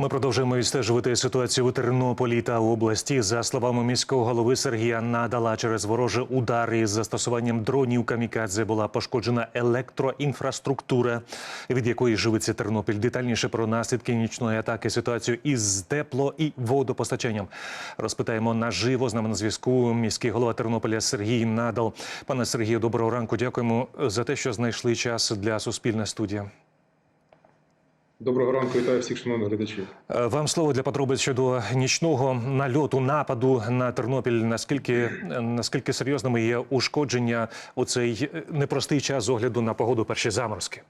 Ми продовжуємо відстежувати ситуацію у Тернополі та області. За словами міського голови Сергія Надала, через ворожі удари із застосуванням дронів камікадзе була пошкоджена електроінфраструктура, від якої живиться Тернопіль. Детальніше про наслідки нічної атаки, ситуацію із тепло і водопостачанням. Розпитаємо наживо. З нами на зв'язку міський голова Тернополя Сергій Надал. Пане Сергію, доброго ранку. Дякуємо за те, що знайшли час для Суспільне студія. Доброго ранку, вітаю всіх шановних глядачів. Е, Вам слово для подробиць щодо нічного нальоту нападу на Тернопіль. Наскільки наскільки серйозними є ушкодження у цей непростий час з огляду на погоду перші заморозки?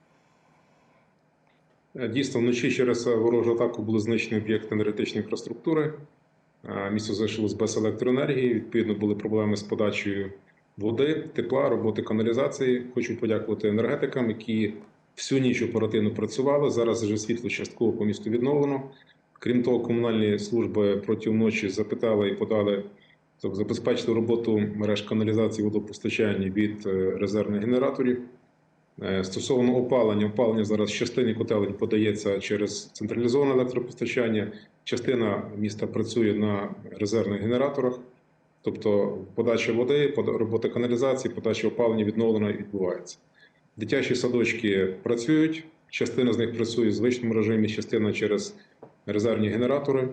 Е, Дійсно, вночі через ворожу атаку були знищені об'єкти енергетичної інфраструктури. Е, Місто залишилось без електроенергії. Відповідно, були проблеми з подачею води, тепла, роботи каналізації. Хочу подякувати енергетикам, які всю ніч оперативно працювали. Зараз вже світло частково по місту відновлено. Крім того, комунальні служби протягом ночі запитали і подали тобто забезпечити роботу мереж каналізації водопостачання від е, резервних генераторів. Е, Стосовно опалення, опалення зараз частини котелень подається через централізоване електропостачання. Частина міста працює на резервних генераторах, тобто подача води, робота каналізації, подача опалення відновлена і відбувається. Дитячі садочки працюють, частина з них працює в звичному режимі, частина через резервні генератори.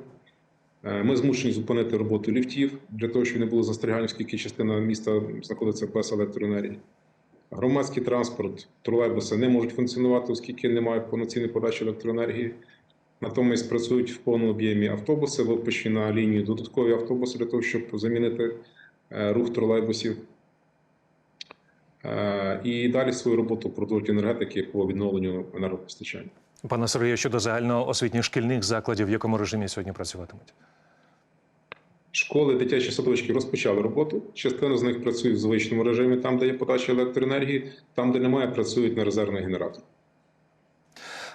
Е, Ми змушені зупинити роботу ліфтів для того, щоб не було застрягань, оскільки частина міста знаходиться без електроенергії. Громадський транспорт, тролейбуси не можуть функціонувати, оскільки немає повноцінної подачі електроенергії. Натомість працюють в повному об'ємі автобуси, випущені на лінію додаткові автобуси для того, щоб замінити е, рух тролейбусів. І далі свою роботу продовжують енергетики по відновленню енергопостачання. Пане Сергію, щодо загальноосвітніх шкільних закладів, в якому режимі сьогодні працюватимуть? Школи, дитячі садочки розпочали роботу. Частина з них працює в звичному режимі, там, де є подача електроенергії, там, де немає, працюють на резервний генераторах.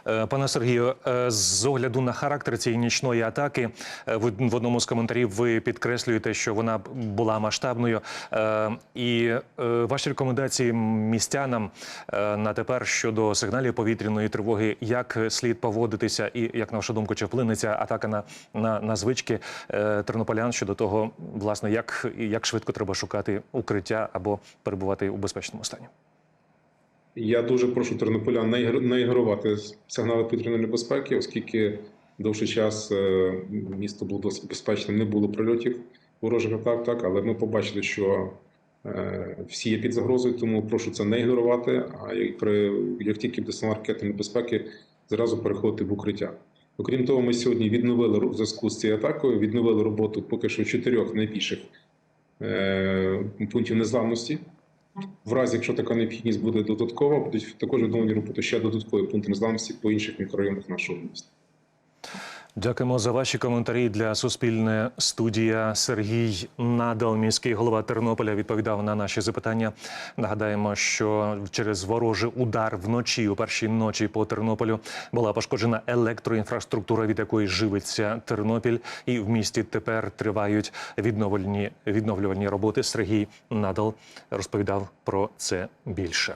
Е, Пане Сергію, е, з огляду на характер цієї нічної атаки, е, в одному з коментарів ви підкреслюєте, що вона була масштабною. І ваші рекомендації містянам на тепер щодо сигналів повітряної тривоги, як слід поводитися, і як на вашу думку, чи вплине ця атака на, на, на звички тернополян щодо того, власне, як, як швидко треба шукати укриття або перебувати у безпечному стані? Я дуже прошу тернополян не ігнорувати сигнали повітряної небезпеки, оскільки довший час е, місто було досить безпечним, не було прильотів ворожих атак, так, але ми побачили, що е, всі є під загрозою, тому прошу це не ігнорувати. А як, при, як тільки буде сигнал ракетної небезпеки, зразу переходити в укриття. Окрім того, ми сьогодні відновили в зв'язку з цією атакою, відновили роботу поки що чотирьох найбільших е, пунктів незламності. В разі, якщо така необхідність буде додаткова, будуть також відновлені роботи ще додаткові пункти незламності по інших мікрорайонах нашого міста. Дякуємо за ваші коментарі для Суспільне студія. Сергій Надал, міський голова Тернополя, відповідав на наші запитання. Нагадаємо, що через ворожий удар вночі у першій ночі по Тернополю була пошкоджена електроінфраструктура, від якої живиться Тернопіль, і в місті тепер тривають відновлені відновлювальні роботи. Сергій Надал розповідав про це більше.